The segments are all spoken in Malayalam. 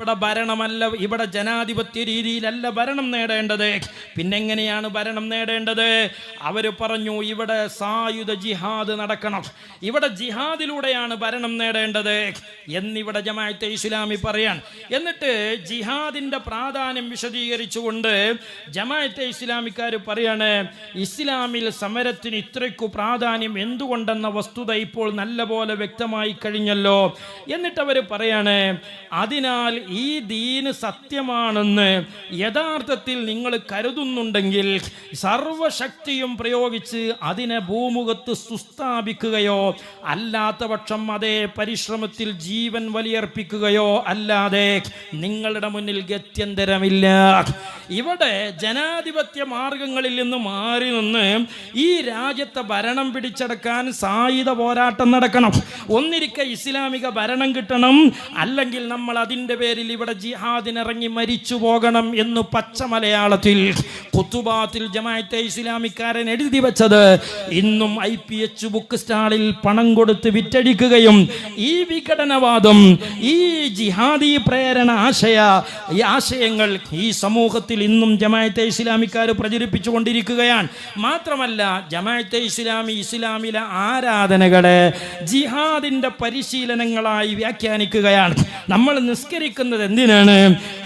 ഇവിടെ ഭരണമല്ല ഇവിടെ ജനാധിപത്യ രീതിയിലല്ല ഭരണം നേടേണ്ടത്. പിന്നെങ്ങനെയാണ് ഭരണം നേടേണ്ടത്? അവർ പറഞ്ഞു ഇവിടെ സായുധ ജിഹാദ് നടക്കണം. ഇവിടെ ജിഹാദിലൂടെയാണ് ഭരണം നേടേണ്ടത്. എന്നിവിടെ ജമാഅത്തെ ഇസ്ലാമി പറയാൻ എന്നിട്ട് ജിഹാദിന്റെ പ്രാധാന്യം വിശദീകരിച്ചുകൊണ്ട് ജമാഅത്തെ ഇസ്ലാമിക്കാർ പറയാണ് ഇസ്ലാമിൽ സമരത്തിന് ഇത്രയ്ക്കു പ്രാധാന്യം എന്തുകൊണ്ടെന്ന വസ്തുത ഇപ്പോൾ നല്ലപോലെ വ്യക്തമായി കഴിഞ്ഞല്ലോ. എന്നിട്ട് അവർ പറയാണ് അതിനാൽ ഈ ദീന് സത്യമാണെന്ന് യഥാർത്ഥത്തിൽ നിങ്ങൾ കരുതുന്നുണ്ടെങ്കിൽ സർവശക്തിയും പ്രയോഗിച്ച് അതിനെ ഭൂമുഖത്ത് സുസ്ഥാപിക്കുകയോ അല്ലാത്ത പക്ഷം അതേ പരിശ്രമത്തിൽ ജീവൻ വലിയർപ്പിക്കുകയോ അല്ലാതെ നിങ്ങളുടെ മുന്നിൽ ഗത്യന്തരമില്ല. ഇവിടെ ജനാധിപത്യ മാർഗങ്ങളിൽ നിന്ന് മാറി നിന്ന് ഈ രാജ്യത്തെ ഭരണം പിടിച്ചെടുക്കാൻ സായുധ പോരാട്ടം നടക്കണം. ഒന്നിരിക്കെ ഇസ്ലാമിക ഭരണം കിട്ടണം. അല്ലെങ്കിൽ നമ്മൾ അതിന്റെ ഇവിടെ ജിഹാദിനിറങ്ങി മരിച്ചു പോകണം എന്ന് പച്ച മലയാളത്തിൽ കുത്തുബാത്തിൽ ജമാഅത്തെ ഇസ്ലാമിക്കാരൻ എഴുതി വെച്ചത്. ഇന്നും ഐ പി എച്ച് ബുക്ക് സ്റ്റാളിൽ പണം കൊടുത്ത് വിറ്റഴിക്കുകയും ഈ വിഘടനവാദം ഈ ജിഹാദി പ്രേരണ ആശയ ഈ ആശയങ്ങൾ ഈ സമൂഹത്തിൽ ഇന്നും ജമാഅത്തെ ഇസ്ലാമിക്കാർ പ്രചരിപ്പിച്ചു കൊണ്ടിരിക്കുകയാണ് മാത്രമല്ല ജമാഅത്തെ ഇസ്ലാമി ഇസ്ലാമിലെ ആരാധനകളെ ജിഹാദിന്റെ പരിശീലനങ്ങളായി വ്യാഖ്യാനിക്കുകയാണ്. നമ്മൾ നിസ്കരിക്കുന്നത് എന്തിനാണ്?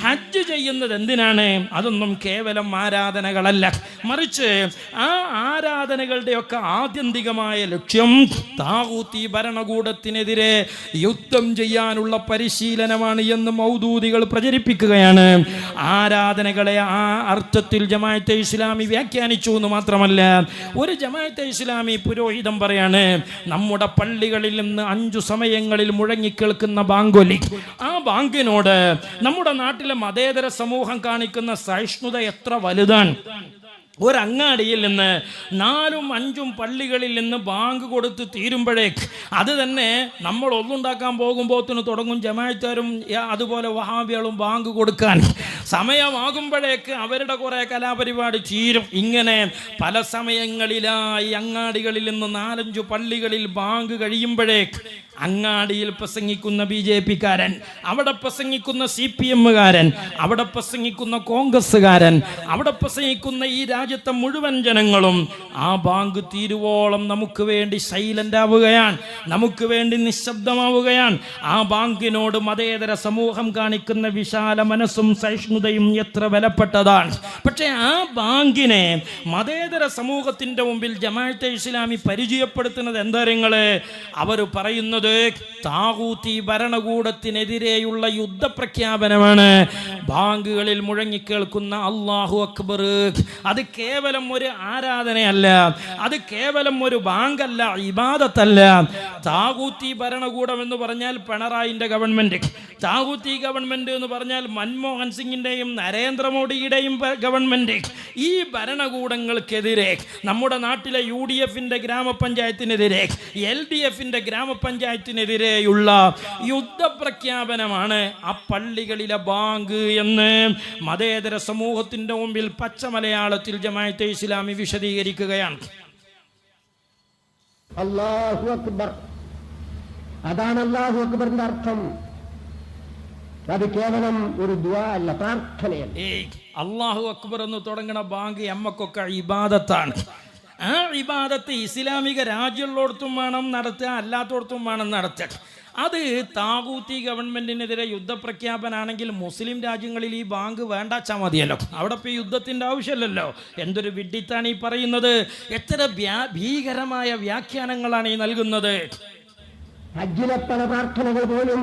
ഹജ്ജ് ചെയ്യുന്നത് എന്തിനാണ്? അതൊന്നും കേവലം ആരാധനകളല്ല. മറിച്ച് ആ ആരാധനകളുടെയൊക്കെ ആത്യന്തികമായ ലക്ഷ്യം താകൂത്തി ഭരണകൂടത്തിനെതിരെ യുദ്ധം ചെയ്യാനുള്ള പരിശീലനമാണ് എന്ന് മൗദൂദികൾ പ്രചരിപ്പിക്കുകയാണ്. ആരാധനകളെ ആ അർത്ഥത്തിൽ ജമാഅത്തെ ഇസ്ലാമി വ്യാഖ്യാനിച്ചു എന്ന് മാത്രമല്ല ഒരു ജമാഅത്തെ ഇസ്ലാമി പുരോഹിതം പറയാണ് നമ്മുടെ പള്ളികളിൽ നിന്ന് അഞ്ചു സമയങ്ങളിൽ മുഴങ്ങിക്കേൾക്കുന്ന ബാങ്കൊലി. ആ ബാങ്കിനോട് നമ്മുടെ നാട്ടിലെ മതേതര സമൂഹം കാണിക്കുന്ന സഹിഷ്ണുത എത്ര വലുതാണ്? ഒരങ്ങാടിയിൽ നിന്ന് നാലും അഞ്ചും പള്ളികളിൽ നിന്ന് ബാങ്ക് കൊടുത്ത് തീരുമ്പോഴേക്ക് അത് തന്നെ നമ്മൾ ഒന്നുണ്ടാക്കാൻ പോകുമ്പോത്തിന് തുടങ്ങും ജമാഴ്ത്താരും അതുപോലെ വഹാബികളും ബാങ്ക് കൊടുക്കാൻ. സമയമാകുമ്പോഴേക്ക് അവരുടെ കുറേ കലാപരിപാടി ചീരും ഇങ്ങനെ പല സമയങ്ങളിലായി അങ്ങാടികളിൽ നിന്ന് നാലഞ്ചു പള്ളികളിൽ ബാങ്ക് കഴിയുമ്പോഴേക്ക് അങ്ങാടിയിൽ പ്രസംഗിക്കുന്ന ബി ജെ പിക്കാരൻ അവിടെ പ്രസംഗിക്കുന്ന സി പി എമ്മുകാരൻ അവിടെ പ്രസംഗിക്കുന്ന കോൺഗ്രസ്സുകാരൻ അവിടെ പ്രസംഗിക്കുന്ന ഈ രാജ്യത്തെ മുഴുവൻ ജനങ്ങളും ആ ബാങ്ക് തീരുവോളം നമുക്ക് വേണ്ടി സൈലന്റ് ആവുകയാണ്. നമുക്ക് വേണ്ടി നിശബ്ദമാവുകയാണ്. ആ ബാങ്കിനോട് മതേതര സമൂഹം കാണിക്കുന്ന വിശാല മനസ്സും സഹിഷ്ണുതയും എത്ര വിലപ്പെട്ടതാണ് പക്ഷേ ആ ബാങ്കിനെ മതേതര സമൂഹത്തിന്റെ മുമ്പിൽ ജമാഅത്തെ ഇസ്ലാമി പരിചയപ്പെടുത്തുന്നത് എന്താ അവർ പറയുന്നത് താകൂത്തി ഭരണകൂടത്തിനെതിരെയുള്ള യുദ്ധപ്രഖ്യാപനമാണ്. ബാങ്കുകളിൽ മുഴങ്ങിക്കേൾക്കുന്ന അള്ളാഹു അക്ബർ. അത് കേവലം ഒരു ആരാധനയല്ല. അത് കേവലം ഒരു ബാങ്കല്ല ഇബാദത്തല്ല. താകൂത്തി ഭരണകൂടം എന്ന് പറഞ്ഞാൽ പിണറായിന്റെ ഗവൺമെന്റ് താകൂത്തി ഗവൺമെന്റ് എന്ന് പറഞ്ഞാൽ മൻമോഹൻ സിംഗിന്റെയും നരേന്ദ്രമോദിയുടെയും ഗവൺമെന്റ് ഈ ഭരണകൂടങ്ങൾക്കെതിരെ നമ്മുടെ നാട്ടിലെ യു ഡി എഫിന്റെ ഗ്രാമപഞ്ചായത്തിനെതിരെ എൽ ഡി എഫിന്റെ ഗ്രാമപഞ്ചായത്തിനെതിരെയുള്ള യുദ്ധപ്രഖ്യാപനമാണ് ആ പള്ളികളിലെ ബാങ്ക് എന്ന് മതേതര സമൂഹത്തിന്റെ മുമ്പിൽ പച്ച മലയാളത്തിൽ ജമാഅത്തെ ഇസ്ലാമി വിശദീകരിക്കുകയാണ്. അള്ളാഹു അക്ബർ. അതാണ് അള്ളാഹു അക്ബറിന്റെ അർത്ഥം. അത് കേവലം ഒരു ദ്വാ അല്ല പ്രാർത്ഥനയല്ല. അള്ളാഹു അക്ബർ എന്ന് തുടങ്ങണ ബാങ്ക് അമ്മക്കൊക്കെ ഇബാദത്താണ്. ആ ഇബാദത്ത് ഇസ്ലാമിക രാജ്യമുള്ളിടത്തും വേണം നടത്തുക അല്ലാത്തടത്തും വേണം നടത്തുക. അത് താകൂത്തി ഗവൺമെന്റിനെതിരെ യുദ്ധപ്രഖ്യാപനാണെങ്കിൽ മുസ്ലിം രാജ്യങ്ങളിൽ ഈ ബാങ്ക് വേണ്ടാച്ചാ മതിയല്ലോ. അവിടെ ഇപ്പോൾ യുദ്ധത്തിന്റെ ആവശ്യമില്ലല്ലോ. എന്തൊരു വിഡ്ഢിത്താണ് ഈ പറയുന്നത്? എത്ര ഭീകരമായ വ്യാഖ്യാനങ്ങളാണ് ഈ നൽകുന്നത്? പ്രാർത്ഥനകൾ പോലും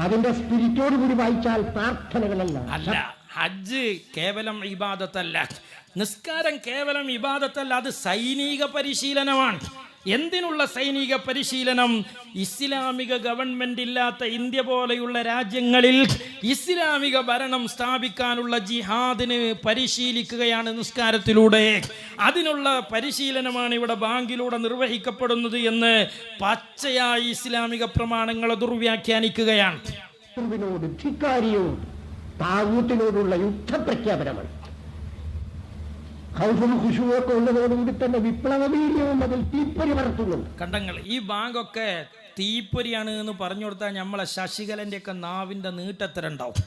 അതിന്റെ സ്പിരിറ്റോട് കൂടി വായിച്ചാൽ പ്രാർത്ഥനകളല്ല. അല്ല ഹജ്ജ് കേവലം ഇബാദത്തല്ല. നിസ്കാരം കേവലം ഇബാദത്തല്ല അത് സൈനിക പരിശീലനമാണ്. എന്തിനുള്ള സൈനിക പരിശീലനം? ഇസ്ലാമിക ഗവൺമെന്റ് ഇല്ലാത്ത ഇന്ത്യ പോലെയുള്ള രാജ്യങ്ങളിൽ ഇസ്ലാമിക ഭരണം സ്ഥാപിക്കാനുള്ള ജിഹാദിന് പരിശീലിക്കുകയാണ് നിസ്കാരത്തിലൂടെ. അതിനുള്ള പരിശീലനമാണ് ഇവിടെ ബാങ്കിലൂടെ നിർവഹിക്കപ്പെടുന്നത് എന്ന് പച്ചയായി ഇസ്ലാമിക പ്രമാണങ്ങളെ ദുർവ്യാഖ്യാനിക്കുകയാണ്. ശത്രുവിനോട് ധിക്കാരിയോട് യുദ്ധപ്രഖ്യാപനമാണ്. ഹൗസും ഖുഷുവൊക്കെ ഉള്ളതോടുകൂടി തന്നെ വിപ്ലവ വീര്യവും അതിൽ തീപ്പൊരി പറത്തുന്നുണ്ട് കണ്ടങ്ങൾ ഈ ബാങ്കൊക്കെ തീപ്പൊരിയാണ് എന്ന് പറഞ്ഞു കൊടുത്താൽ നമ്മളെ ശശികലന്റെ ഒക്കെ നാവിന്റെ നീട്ടത്തരുണ്ടാവും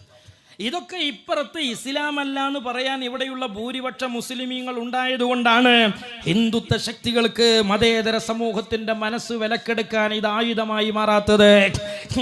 ഇതൊക്കെ ഇപ്പുറത്ത് ഇസ്ലാമല്ല എന്ന് പറയാൻ ഇവിടെയുള്ള ഭൂരിപക്ഷ മുസ്ലിമീങ്ങൾ ഉണ്ടായതുകൊണ്ടാണ് ഹിന്ദുത്വ ശക്തികൾക്ക് മതേതര സമൂഹത്തിന്റെ മനസ്സ് വിലക്കെടുക്കാൻ ഇത് ആയുധമായി മാറാത്തത്.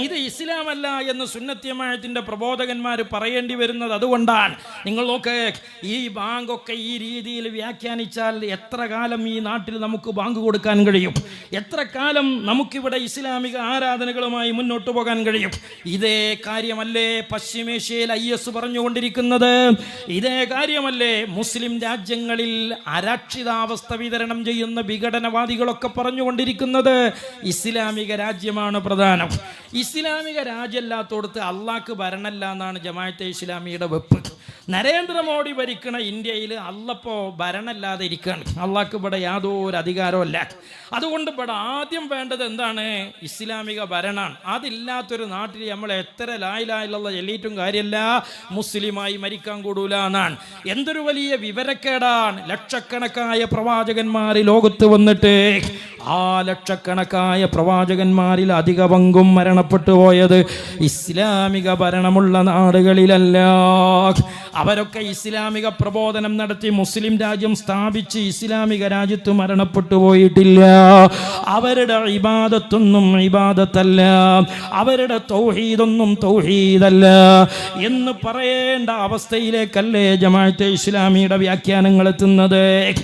ഇത് ഇസ്ലാം അല്ല എന്ന് സുന്നത്യമായത്തിന്റെ പ്രബോധകന്മാർ പറയേണ്ടി വരുന്നത് അതുകൊണ്ടാണ്. നിങ്ങൾ നോക്ക് ഈ ബാങ്കൊക്കെ ഈ രീതിയിൽ വ്യാഖ്യാനിച്ചാൽ എത്ര കാലം ഈ നാട്ടിൽ നമുക്ക് ബാങ്ക് കൊടുക്കാൻ കഴിയും? എത്ര കാലം നമുക്കിവിടെ ഇസ്ലാമിക ആരാധനകളുമായി മുന്നോട്ട് പോകാൻ കഴിയും? ഇതേ കാര്യമല്ലേ പശ്ചിമേഷ്യയിൽ ഐ എസ് പറഞ്ഞുകൊണ്ടിരിക്കുന്നത്. ഇതേ കാര്യമല്ലേ? മുസ്ലിം രാജ്യങ്ങളിൽ അരക്ഷിതാവസ്ഥ വിതരണം ചെയ്യുന്ന വിഘടനവാദികളൊക്കെ പറഞ്ഞുകൊണ്ടിരിക്കുന്നത്. ഇസ്ലാമിക രാജ്യമാണ് പ്രധാനം. ഇസ്ലാമിക രാജ്യമല്ലാത്തോടത്ത് അള്ളാക്ക് ഭരണല്ല എന്നാണ് ജമാഅത്തെ ഇസ്ലാമിയുടെ വെപ്പ്. നരേന്ദ്രമോദി ഭരിക്കണ ഇന്ത്യയിൽ അള്ളപ്പോ ഭരണല്ലാതെ ഇരിക്കുകയാണ്. അള്ളാക്ക് ഇവിടെ യാതൊരു അധികാരമല്ല അതുകൊണ്ട് ഇവിടെ ആദ്യം വേണ്ടത് എന്താണ്? ഇസ്ലാമിക ഭരണമാണ്. അതില്ലാത്തൊരു നാട്ടിൽ നമ്മൾ എത്ര ലായിലായുള്ള എല്ലിയിട്ടും കാര്യമല്ല. മുസ്ലിമായി മരിക്കാൻ കൂടൂല എന്നാണ്. എന്തൊരു വലിയ വിവരക്കേടാണ്. ലക്ഷക്കണക്കായ പ്രവാചകന്മാർ ലോകത്ത് വന്നിട്ട് ആ ലക്ഷക്കണക്കായ പ്രവാചകന്മാരിൽ അധിക പങ്കും മരണപ്പെട്ടു പോയത് ഇസ്ലാമിക ഭരണമുള്ള നാടുകളിലല്ല. അവരൊക്കെ ഇസ്ലാമിക പ്രബോധനം നടത്തി മുസ്ലിം രാജ്യം സ്ഥാപിച്ച് ഇസ്ലാമിക രാജ്യത്ത് മരണപ്പെട്ടു പോയിട്ടില്ല. അവരുടെ ഇബാദത്തൊന്നും ഇബാദത്തല്ല. അവരുടെ തൗഹീദൊന്നും തൗഹീദല്ല. എന്ന് പറയേണ്ട അവസ്ഥയിലേക്കല്ലേ ജമാഅത്തെ ഇസ്ലാമിയുടെ വ്യാഖ്യാനങ്ങൾ എത്തുന്നത്?